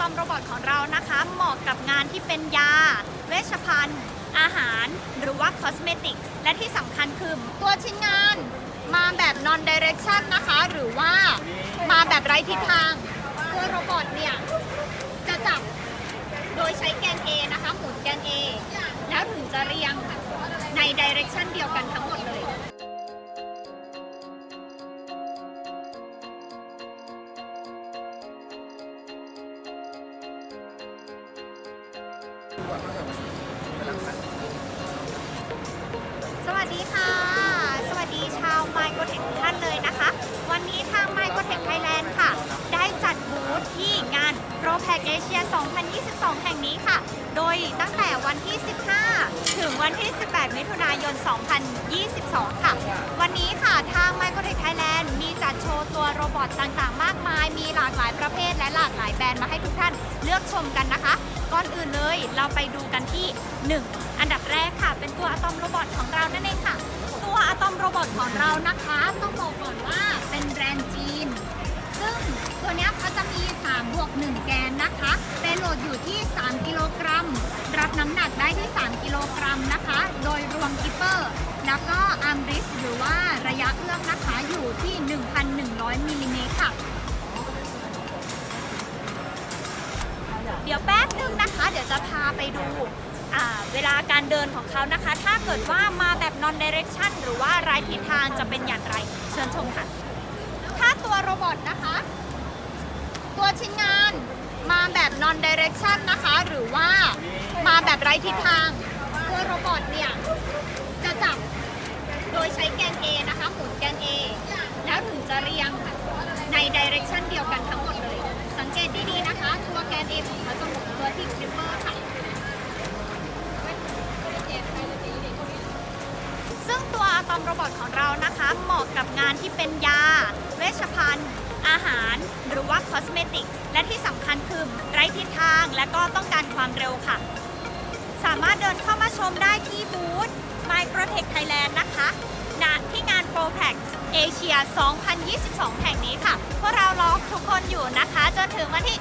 ตอมโรบอทของเรานะคะ เหมาะกับงานที่เป็นยา เวชภัณฑ์ อาหาร หรือว่าคอสเมติก และที่สำคัญคือตัวชิ้นงานมาแบบ non direction นะคะ หรือว่ามาแบบไร้ทิศทางตัวโรบอทเนี่ยจะจับโดยใช้แกน A นะคะ หมุนแกน A แล้วถึงจะเรียงใน direction เดียวกันทั้งหมด สวัสดีค่ะ 2022 แห่งนี้ค่ะ โดยตั้งแต่วันที่ 15 ถึงวันที่ 18 มิถุนายน 2022 ค่ะ วันนี้ค่ะทางไมโครเทคไทยแลนด์มีจัดโชว์ตัวโรบอทต่างๆ มากมาย มีหลากหลายประเภทและหลากหลายแบรนด์มาให้ทุกท่านเลือกชมกันนะคะ ก่อนอื่นเลยเราไปดูกันที่ 1 อันดับแรกค่ะ เป็นตัวอะตอมโรบอทของเรานั่นเอง วก 1 แกนนะคะเป็นโหลดอยู่ที่ 3 กิโลกรัม รับน้ำหนักได้ที่ 3 กิโลกรัมนะคะ โดยรวมกิปเปอร์ แล้วก็อาร์มริสหรือว่าระยะเอื้อมนะคะอยู่ที่ 1,100มิลลิเมตรค่ะเดี๋ยวแป๊บนึงนะคะ เดี๋ยวจะพาไปดูเวลาการเดินของเขานะคะ ถ้าเกิดว่ามาแบบ non direction หรือว่าไร้ทิศทางจะเป็นอย่างไร เชิญชมค่ะ ถ้าตัวโรบอทนะคะ ตัวชิ้นงาน แบบ non direction นะคะ หรือว่ามาแบบไร้ทิศทางตัวโรบอทเนี่ย จะจับโดยใช้แกน A นะคะหมุนแกน A แล้วถึงจะเรียงใน direction เดียวกันทั้งหมดเลย สังเกตดีๆนะคะ ตัวแกน A ของเขาจะหมุนตัวที่คลิปเปอร์ค่ะ ซึ่งตัวอะตอมโรบอทของเรานะคะ เหมาะกับงานที่เป็นยา เวชภัณฑ์ อาหาร หรือว่าคอสเมติก และที่สำ ร้ทิศทางและก็ต้องการความเร็วค่ะ สามารถเดินเข้ามาชมได้ที่บูธ Microtech Thailand นะคะณที่งาน Pro p a c เอเชีย 2022 แห่งนี้ค่ะ พวกเรารอทุกคนอยู่นะคะ จนถึงวันที่